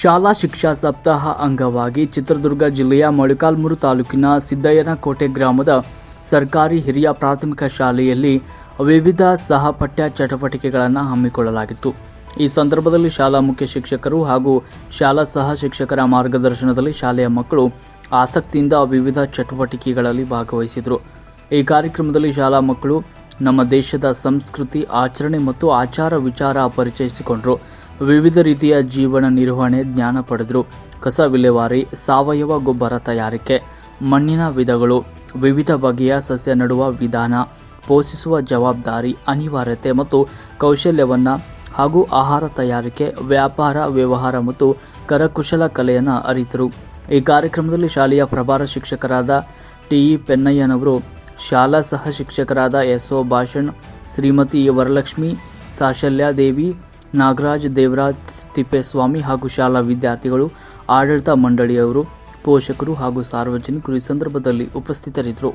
ಶಾಲಾ ಶಿಕ್ಷಾ ಸಪ್ತಾಹ ಅಂಗವಾಗಿ ಚಿತ್ರದುರ್ಗ ಜಿಲ್ಲೆಯ ಮೊಳಕಾಲ್ಮೂರು ತಾಲೂಕಿನ ಸಿದ್ದಯ್ಯನಕೋಟೆ ಗ್ರಾಮದ ಸರ್ಕಾರಿ ಹಿರಿಯ ಪ್ರಾಥಮಿಕ ಶಾಲೆಯಲ್ಲಿ ವಿವಿಧ ಸಹಪಠ್ಯ ಚಟುವಟಿಕೆಗಳನ್ನು ಹಮ್ಮಿಕೊಳ್ಳಲಾಗಿತ್ತು. ಈ ಸಂದರ್ಭದಲ್ಲಿ ಶಾಲಾ ಮುಖ್ಯ ಶಿಕ್ಷಕರು ಹಾಗೂ ಶಾಲಾ ಸಹ ಶಿಕ್ಷಕರ ಮಾರ್ಗದರ್ಶನದಲ್ಲಿ ಶಾಲೆಯ ಮಕ್ಕಳು ಆಸಕ್ತಿಯಿಂದ ವಿವಿಧ ಚಟುವಟಿಕೆಗಳಲ್ಲಿ ಭಾಗವಹಿಸಿದರು. ಈ ಕಾರ್ಯಕ್ರಮದಲ್ಲಿ ಶಾಲಾ ಮಕ್ಕಳು ನಮ್ಮ ದೇಶದ ಸಂಸ್ಕೃತಿ, ಆಚರಣೆ ಮತ್ತು ಆಚಾರ ವಿಚಾರ ಪರಿಚಯಿಸಿಕೊಂಡರು. ವಿವಿಧ ರೀತಿಯ ಜೀವನ ನಿರ್ವಹಣೆ ಜ್ಞಾನ ಪಡೆದರು. ಕಸ ವಿಲೇವಾರಿ, ಸಾವಯವ ಗೊಬ್ಬರ ತಯಾರಿಕೆ, ಮಣ್ಣಿನ ವಿಧಗಳು, ವಿವಿಧ ಬಗೆಯ ಸಸ್ಯ ನೆಡುವ ವಿಧಾನ, ಪೋಷಿಸುವ ಜವಾಬ್ದಾರಿ, ಅನಿವಾರ್ಯತೆ ಮತ್ತು ಕೌಶಲ್ಯವನ್ನು ಹಾಗೂ ಆಹಾರ ತಯಾರಿಕೆ, ವ್ಯಾಪಾರ ವ್ಯವಹಾರ ಮತ್ತು ಕರಕುಶಲ ಕಲೆಯನ್ನು ಅರಿತರು. ಈ ಕಾರ್ಯಕ್ರಮದಲ್ಲಿ ಶಾಲೆಯ ಪ್ರಭಾರ ಶಿಕ್ಷಕರಾದ ಟಿಇ ಪೆನ್ನಯ್ಯನವರು, ಶಾಲಾ ಸಹ ಶಿಕ್ಷಕರಾದ ಎಸ್. ಒ ಭಾಷಣ್, ಶ್ರೀಮತಿ ವರಲಕ್ಷ್ಮಿ, ಸಾಶಲ್ಯ ದೇವಿ ನಾಗರಾಜ್ ದೇವರಾಜ್ ತಿಪ್ಪೇಸ್ವಾಮಿ ಹಾಗೂ ಶಾಲಾ ವಿದ್ಯಾರ್ಥಿಗಳು ಆಡಳಿತ ಮಂಡಳಿಯವರು ಪೋಷಕರು ಹಾಗೂ ಸಾರ್ವಜನಿಕರು ಈ ಸಂದರ್ಭದಲ್ಲಿ ಉಪಸ್ಥಿತರಿದ್ದರು.